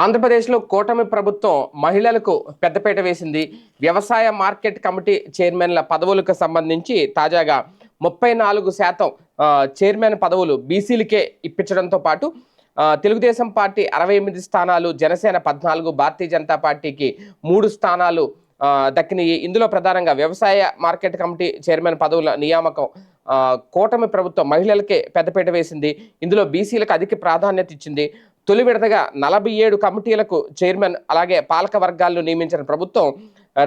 ఆంధ్రప్రదేశ్లో కూటమి ప్రభుత్వం మహిళలకు పెద్దపీట వేసింది. వ్యవసాయ మార్కెట్ కమిటీ చైర్మన్ల పదవులకు సంబంధించి తాజాగా ముప్పై నాలుగు శాతం చైర్మన్ పదవులు బీసీలకే ఇప్పించడంతో పాటు తెలుగుదేశం పార్టీ అరవై ఎనిమిది స్థానాలు జనసేన పద్నాలుగు భారతీయ జనతా పార్టీకి మూడు స్థానాలు దక్కినాయి. ఇందులో ప్రధానంగా వ్యవసాయ మార్కెట్ కమిటీ చైర్మన్ పదవుల నియామకం కూటమి ప్రభుత్వం మహిళలకే పెద్దపీట వేసింది. ఇందులో బీసీలకు అధిక ప్రాధాన్యత ఇచ్చింది. తొలి విడతగా నలభై ఏడు కమిటీలకు చైర్మన్ అలాగే పాలక వర్గాలను నియమించిన ప్రభుత్వం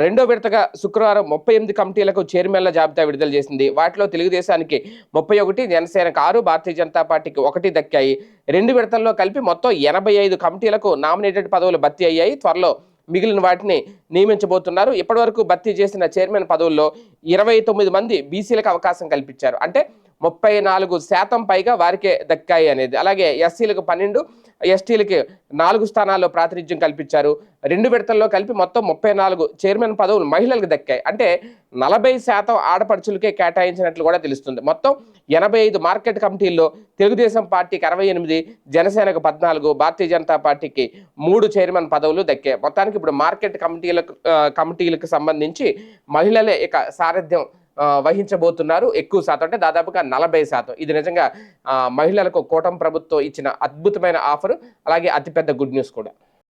రెండో విడతగా శుక్రవారం ముప్పై ఎనిమిది కమిటీలకు చైర్మన్ల జాబితా విడుదల చేసింది. వాటిలో తెలుగుదేశానికి ముప్పై ఒకటి జనసేనకు ఆరు భారతీయ జనతా పార్టీకి ఒకటి దక్కాయి. రెండు విడతల్లో కలిపి మొత్తం ఎనభై ఐదు కమిటీలకు నామినేటెడ్ పదవులు భర్తీ అయ్యాయి. త్వరలో మిగిలిన వాటిని నియమించబోతున్నారు. ఇప్పటివరకు భర్తీ చేసిన చైర్మన్ పదవుల్లో ఇరవై తొమ్మిది మంది బీసీలకు అవకాశం కల్పించారు. అంటే ముప్పై నాలుగు శాతం పైగా వారికే దక్కాయి అనేది. అలాగే ఎస్సీలకు పన్నెండు ఎస్టీలకి నాలుగు స్థానాల్లో ప్రాతినిధ్యం కల్పించారు. రెండు విడతల్లో కలిపి మొత్తం ముప్పై నాలుగు చైర్మన్ పదవులు మహిళలకు దక్కాయి. అంటే నలభై శాతం ఆడపడుచులకే కేటాయించినట్లు కూడా తెలుస్తుంది. మొత్తం ఎనభై ఐదు మార్కెట్ కమిటీల్లో తెలుగుదేశం పార్టీకి అరవై ఎనిమిది జనసేనకు పద్నాలుగు భారతీయ జనతా పార్టీకి మూడు చైర్మన్ పదవులు దక్కాయి. మొత్తానికి ఇప్పుడు మార్కెట్ కమిటీలకు కమిటీలకు సంబంధించి మహిళలే ఇక సారథ్యం వహించబోతున్నారు. ఎక్కువ శాతం అంటే దాదాపుగా నలభై శాతం. ఇది నిజంగా మహిళలకు కూటమి ప్రభుత్వం ఇచ్చిన అద్భుతమైన ఆఫర్. అలాగే అతిపెద్ద గుడ్ న్యూస్ కూడా.